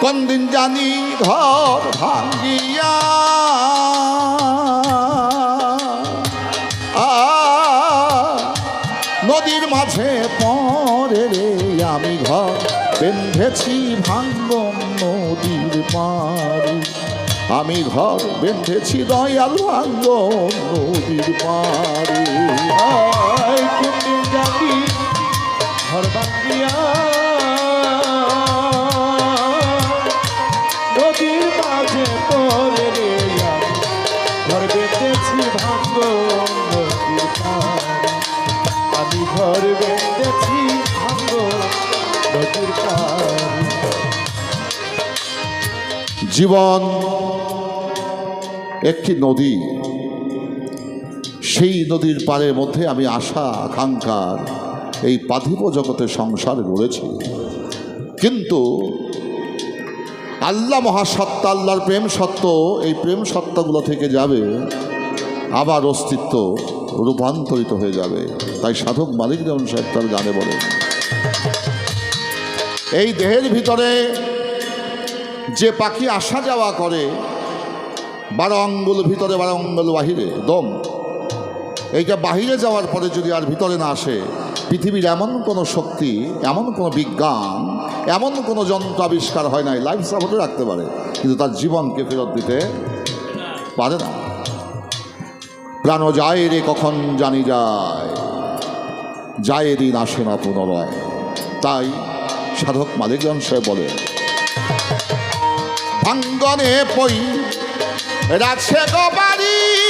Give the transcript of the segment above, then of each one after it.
কোনদিন জানি ঘর ভাঙ্গিয়া? নদীর মাঝে পরে রে আমি ঘর, বেঁধেছি ভাঙ্গন নদীর পাড়ে। আমি ঘর বেঁধেছি দয়াল ভাঙ্গন নদীর পাড়ে। জানি ঘর বাঙ্গিয়া জীবন একটি নদী। সেই নদীর পাড়ের মধ্যে আমি আশা আকাঙ্ক্ষার এই পার্থিব জগতে সংসার গড়েছি। কিন্তু আল্লাহ মহাসত্তা, আল্লাহর প্রেম সত্য এই প্রেম সত্তাগুলো থেকে যাবে, আবার অস্তিত্ব রূপান্তরিত হয়ে যাবে। তাই সাধক মালিক যেমন সাহেব তার গানে বলেন। এই দেহের ভিতরে যে পাখি আসা যাওয়া করে, বারো আঙ্গুল ভিতরে, বারো আঙ্গুল বাহিরে, দম। এইটা বাহিরে যাওয়ার পরে যদি আর ভিতরে না আসে, পৃথিবীর এমন কোনো শক্তি, এমন কোনো বিজ্ঞান, এমন কোনো যন্ত্র আবিষ্কার হয় নাই, লাইফ সাপোর্টে রাখতে পারে, কিন্তু তার জীবনকে ফেরত দিতে পারে না। প্রাণ যায় রে, কখন জানি যায়। যায় দিন আসে না পুনরায়। তাই সাধক মালিকজন সে বলে ভাঙ্গনে পই। রাছে গো বাড়ি।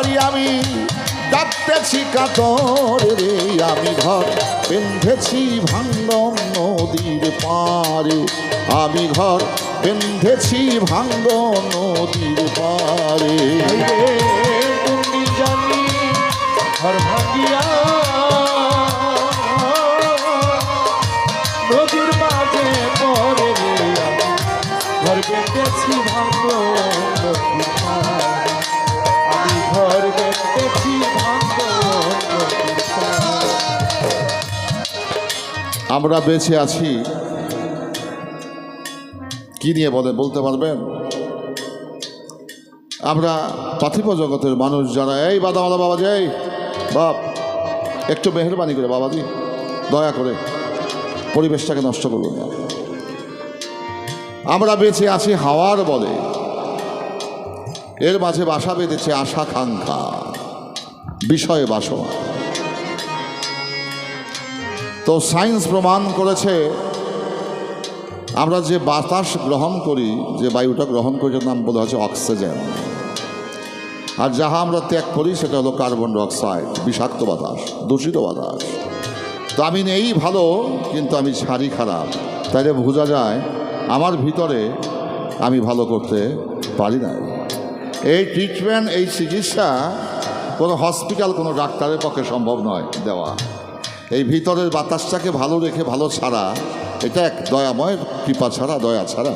কান্দারি আমি ডাকতেছি কাতর রে, আমি ঘর বেঁধেছি ভাঙ্গম নদীর পারে আমি ঘর বেঁধেছি ভাঙ্গ নদীর পারে তুমি জানি, ঘর ভাঙ্গিয়া আমরা বেঁচে আছি। কি নিয়ে বলে বলতে পারবেন? আমরা পার্থিব জগতের মানুষ যারা। এই বাদামালা বাবা এই বাপ, একটু মেহরবানি করে বাবাজি, দয়া করে পরিবেশটাকে নষ্ট করবেন না। আমরা বেঁচে আছি হাওয়ার বলে। এর মাঝে বাসা বেঁধেছে আশা খাঙ্খা বিষয়ে বাসনা। তো সায়েন্স প্রমাণ করেছে, আমরা যে বাতাস গ্রহণ করি, যে বায়ুটা গ্রহণ করি নাম বলা হচ্ছে অক্সিজেন। আর যাহা আমরা ত্যাগ করি, সেটা হলো কার্বন ডাইঅক্সাইড, বিষাক্ত বাতাস, দূষিত বাতাস। তো আমি নেই ভালো, কিন্তু আমি ছাড়ি খারাপ। তাইলে বোঝা যায়, আমার ভিতরে আমি ভালো করতে পারি না এই ট্রিটমেন্ট এই চিকিৎসা কোনো হসপিটাল কোনো ডাক্তারের পক্ষে সম্ভব নয় দেওয়া। এই ভিতরের বাতাসটাকে ভালো রেখে ভালো ছাড়া, এটা এক দয়াময়, কৃপা ছাড়া, দয়া ছাড়া,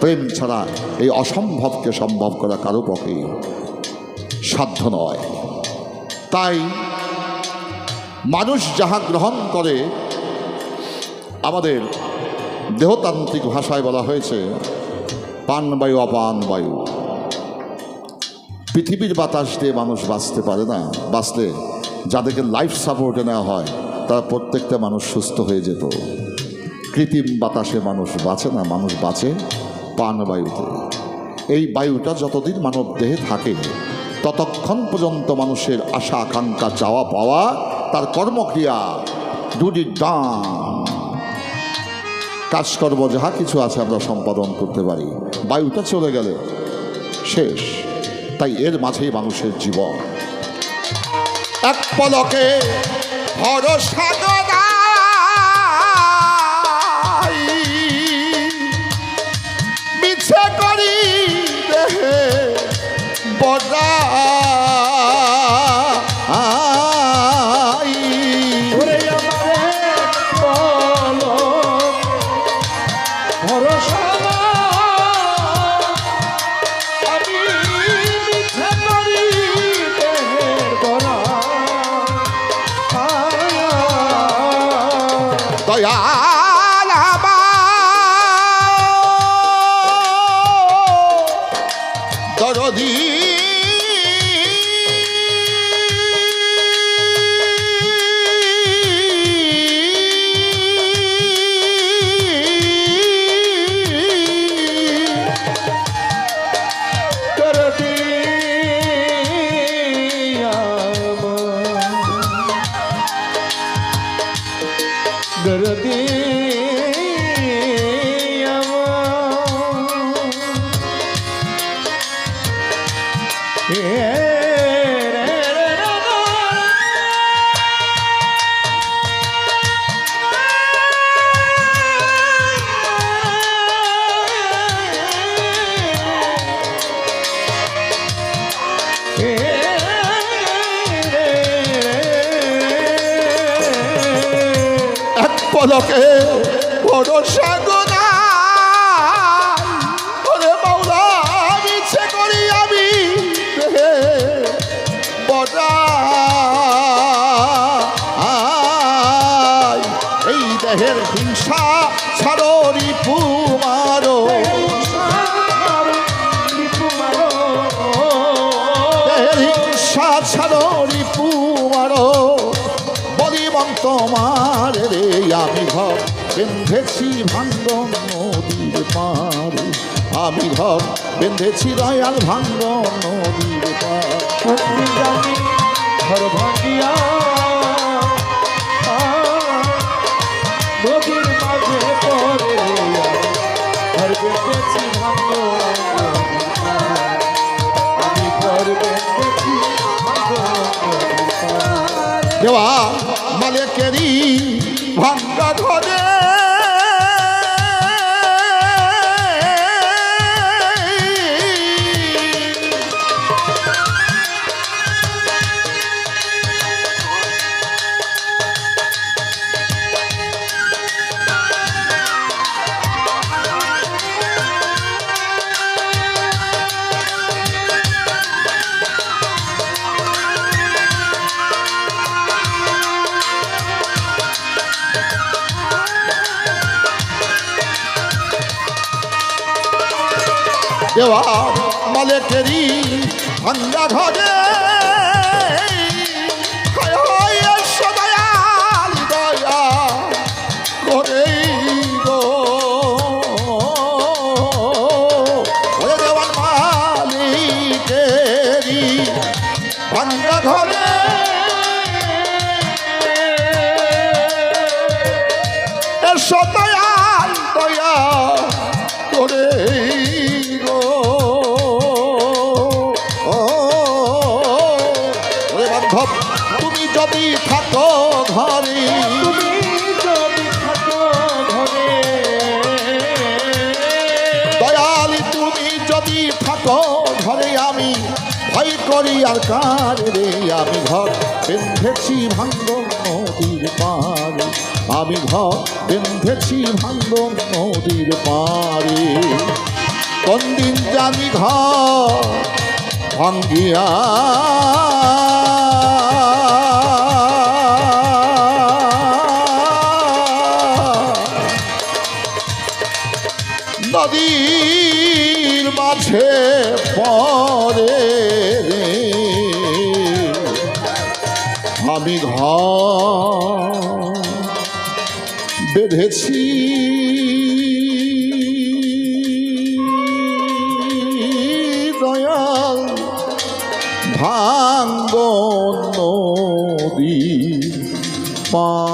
প্রেম ছাড়া এই অসম্ভবকে সম্ভব করা কারও পক্ষেই সাধ্য নয়। তাই মানুষ যাহা গ্রহণ করে, আমাদের দেহতান্ত্রিক ভাষায় বলা হয়েছে পানবায়ু অপান বায়ু। পৃথিবীর বাতাস দিয়ে মানুষ বাঁচতে পারে না, বাঁচলে যাদেরকে লাইফ সাপোর্টে নেওয়া হয় তারা প্রত্যেকটা মানুষ সুস্থ হয়ে যেত। কৃত্রিম বাতাসে মানুষ বাঁচে না, মানুষ বাঁচে প্রাণবায়ুতে এই বায়ুটা যতদিন মানব দেহে থাকে, ততক্ষণ পর্যন্ত মানুষের আশা, আকাঙ্ক্ষা, চাওয়া, পাওয়া, তার কর্মক্রিয়া দুটি ডান কাজকর্ম, যাহা কিছু আছে আমরা সম্পাদন করতে পারি। বায়ুটা চলে গেলে শেষ। তাই এর মাঝেই মানুষের জীবন। এক পলকে ভরসা আমার দরদি ভরসা গোনা করি আমি দেহে এই দেহের হিংসা ছাড়ি পুমারো দেহের পুমারো বলিবন তোমার রে আমি ঘর বেঁধেছি ভাঙ্গ নদীর পারে আমি ঘর বেঁধেছি দয়াল ভাঙ্গ নদীর পার দেওয়া দেওয়া মালিকেরই ভাঙ্গা ঘরে। হায় হায় এসো দয়াল দয়া করে যদি থাকো ঘরে তুমি যদি থাকো ঘরে। দয়াল তুমি যদি থাকো ঘরে আমি ভয় করি আর কার রে? আমি ঘর বেঁধেছি ভাঙ্গ নদীর পারে আমি ঘর বেঁধেছি ভাঙ্গ নদীর পারে কোন দিন জানি ঘর ভাঙ্গিয়া বেঁধেছি। দয়াল ভাঙ্গ নদী পা